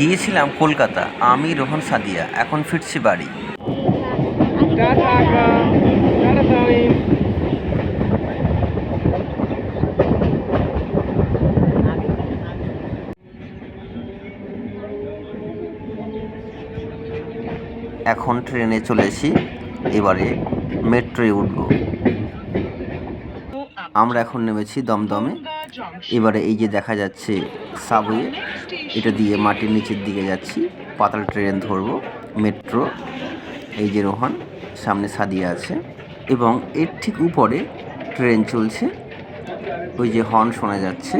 গিয়েছিলাম কলকাতা, আমি রোহন সাদিয়া, এখন ফিরছি বাড়ি। এখন ট্রেনে চলে চলেছি এবারে মেট্রোয় উঠব। আমরা এখন নেমেছি দমদমে। এবারে এই যে দেখা যাচ্ছে সাবওয়ে এটা দিয়ে মাটির নিচের দিকে যাচ্ছি পাতাল ট্রেন ধরবো মেট্রো এই যে রোহান সামনে সাদিয়া আছে এবং এর ঠিক উপরে ট্রেন চলছে ওই যে হর্ন শোনা যাচ্ছে।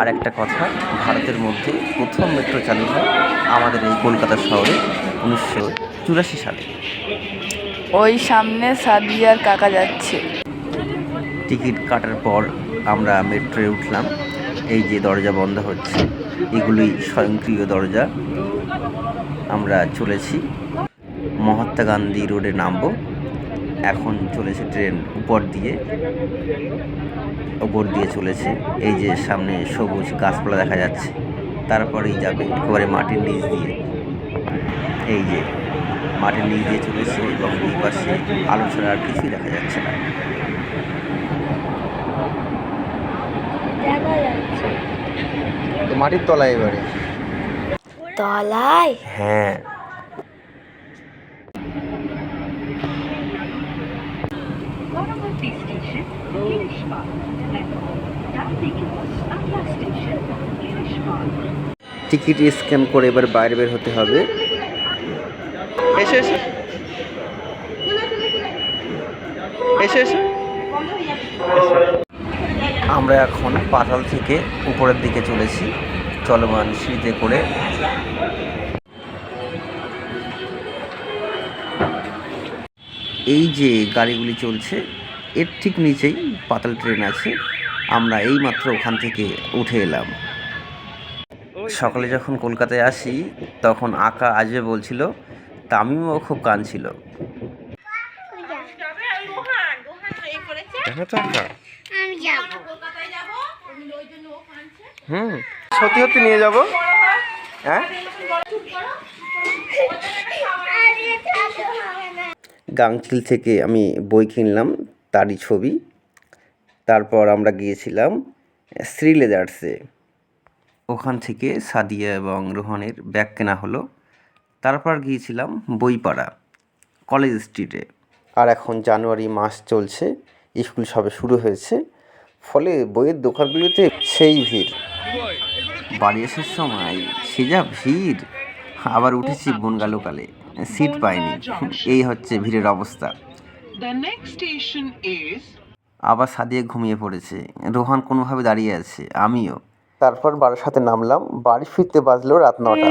আর একটা কথা ভারতের মধ্যে প্রথম মেট্রো চালু হয় আমাদের এই কলকাতা শহরে উনিশশো চুরাশি সালে। ওই সামনে সাদিয়ার কাকা যাচ্ছে। টিকিট কাটার পর আমরা মেট্রোয় উঠলাম। এই যে দরজা বন্ধ হচ্ছে এগুলি স্বয়ংক্রিয় দরজা। আমরা চলেছি। মহাত্মা গান্ধী রোডে নামবো। এখন চলেছে ট্রেন উপর দিয়ে উপর দিয়ে চলেছে। এই যে সামনে সবুজ গাছপালা দেখা যাচ্ছে, তারপরেই যাবে একেবারে মাটির নিচ দিয়ে। এই যে মাটির নিচ দিয়ে চলেছে এবং দুই পাশে আলো ছাড়া আর কিছুই দেখা যাচ্ছে না। তো মাটির তলায় এবারে? তলায়? হ্যাঁ। টিকিট স্ক্যান করে এবার বাইরে বের হতে হবে। এসে এসে। এসে এসে। আমরা এখন পাতাল থেকে উপরের দিকে চলেছি। চলমান সিঁড়িতে করে। এই যে গাড়িগুলি চলছে, এর ঠিক নিচেই পাতাল ট্রেন আছে। আমরা এই মাত্র ওখান থেকে উঠে এলাম। সকালে যখন কলকাতায় আসি, তখন আঁকা আজে বলছিল, তামিমও খুব কাঁদছিল দেখা তো আঁকা আমি যাব হুম সত্যি সত্যি নিয়ে যাব। হ্যাঁ? আরে থাকতে হবে না গাংচিল থেকে আমি বই কিনলাম তারই ছবি। তারপর আমরা গিয়েছিলাম শ্রী লেদার্সে। ওখান থেকে সাদিয়া এবং রোহনের ব্যাগ কেনা হলো। তারপর গিয়েছিলাম বইপাড়া কলেজ স্ট্রিটে। আর এখন জানুয়ারি মাস চলছে স্কুল সবে শুরু হয়েছে। ফলে বইয়ের দোকানগুলিতে সেই ভিড়। বাড়ি আসার সময় সে যা ভিড়। আবার উঠেছি বনগা লোকালে সিট পাইনি। এই হচ্ছে ভিড়ের অবস্থা। আবার সাদিয়ে ঘুমিয়ে পড়েছে। রোহান কোনোভাবে দাঁড়িয়ে আছে আমিও। তারপর বারার সাথে নামলাম। বাড়ি ফিরতে বাজলো রাত নটা।